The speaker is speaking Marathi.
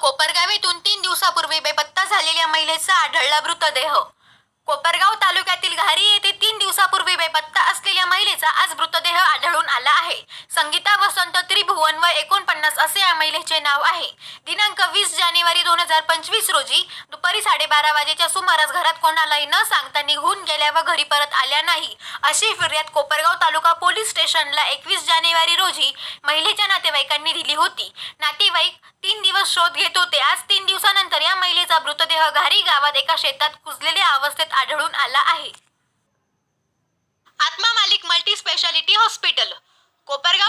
कोपरगाव येथून तीन दिवसापूर्वी बेपत्ता झालेल्या महिलेचा आढळला मृतदेह. कोपरगाव तालुक्यातील घारी येथे तीन दिवसापूर्वी बेपत्ता असलेल्या महिलेचा आज मृतदेह संगीता वसंत त्रिभुवन व एकोणपन्नास असे या महिलेचे नाव आहे. दिनांक वीस जानेवारी दोन हजार पंचवीस रोजी दुपारी साडेबारा वाजेच्या सुमारास घरात कोणालाही न सांगता निघून गेल्या व घरी परत आल्या नाही. अशी फिर्याद कोपरगाव तालुका पोलीस स्टेशनला एकवीस जानेवारी रोजी महिलेच्या नातेवाईकांनी दिली होती. नातेवाईक तीन दिवस शोध घेत होते. आज तीन दिवसानंतर या महिलेचा मृतदेह घारी गावात एका शेतात कुजलेल्या अवस्थेत आढळून आला आहे. Atma Malik multi speciality hospital.